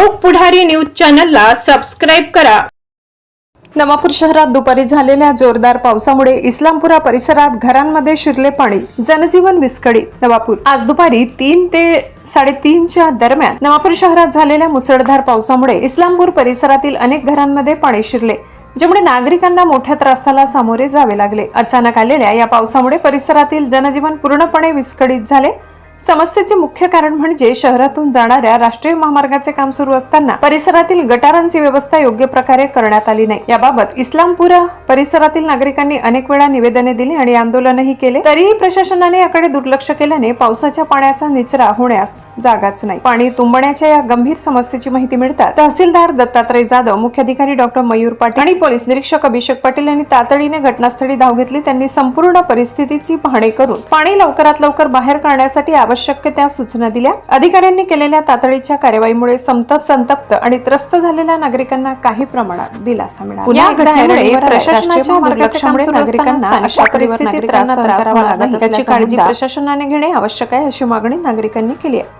लोक पुढारी न्यूज चॅनलला सबस्क्राईब करा. नवापूर शहरात दुपारी झालेल्या जोरदार पावसामुळे इस्लामपुरा परिसरात घरांमध्ये शिरले पाणी. जनजीवन विस्कळीत. नवापूर. आज दुपारी तीन ते साडेतीनच्या दरम्यान नवापूर शहरात झालेल्या मुसळधार पावसामुळे इस्लामपूर परिसरातील अनेक घरांमध्ये पाणी शिरले ज्यामुळे नागरिकांना मोठ्या त्रासाला सामोरे जावे लागले. अचानक आलेल्या या पावसामुळे परिसरातील जनजीवन पूर्णपणे विस्कळीत झाले. समस्येचे मुख्य कारण म्हणजे शहरातून जाणाऱ्या राष्ट्रीय महामार्गाचे काम सुरू असताना परिसरातील गटारांची व्यवस्था योग्य प्रकारे करण्यात आली नाही. याबाबत इस्लामपुरा परिसरातील नागरिकांनी अनेक वेळा निवेदने दिली आणि आंदोलनही केले. तरीही प्रशासनाने याकडे दुर्लक्ष केल्याने पावसाच्या पाण्याचा निचरा होण्यास जागाच नाही. पाणी तुंबण्याच्या या गंभीर समस्येची माहिती मिळताच तहसीलदार दत्तात्रय जाधव मुख्याधिकारी डॉक्टर मयूर पाटील आणि पोलीस निरीक्षक अभिषेक पाटील यांनी तातडीने घटनास्थळी धाव घेतली. त्यांनी संपूर्ण परिस्थितीची पाहणी करून पाणी लवकरात लवकर बाहेर काढण्यासाठी आवश्यक त्या सूचना दिल्या. अधिकाऱ्यांनी केलेल्या तातडीच्या कार्यवाहीमुळे संत संतप्त आणि त्रस्त झालेल्या नागरिकांना काही प्रमाणात दिलासा मिळाला. काळजी प्रशासनाने घेणे आवश्यक आहे अशी मागणी नागरिकांनी केली आहे.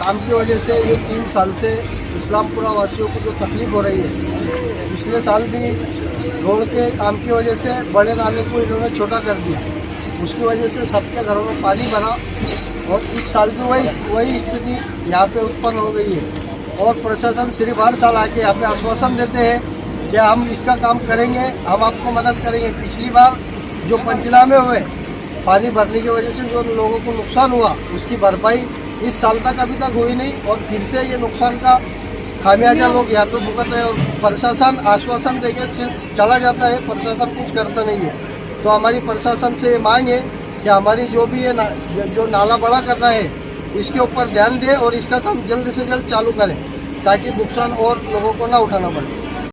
काम की वजह से ये तीन साल से इस्लामपुरा वासियों को जो तकलीफ हो रही है पिछले साल भी रोड के काम की वजह से बड़े नाले को इन्होंने छोटा कर दिया। उसकी वजह से सबके घरों में पानी भरा और इस साल भी वही वही स्थिति यहाँ पे उत्पन्न हो गई है। और प्रशासन सिर्फ़ हर साल आके यहाँ पे आश्वासन देते हैं कि हम इसका काम करेंगे, हम आपको मदद करेंगे। पिछली बार जो पंचनामे हुए, पानी भरने की वजह से जो लोगों को नुकसान हुआ, उसकी भरपाई इस साल तक अभी तक हुई नहीं और फिर से ये नुकसान का खामियाजा लोग यहाँ पे भुगत है और प्रशासन आश्वासन देके सिर्फ़ चला जाता है, प्रशासन कुछ करता नहीं है। तो हमारी प्रशासन से ये मांग है कि हमारी जो भी है ना जो नाला बड़ा करना है इसके ऊपर ध्यान दें और इसका काम जल्द से जल्द चालू करें ताकि नुकसान और लोगों को ना उठाना पड़े।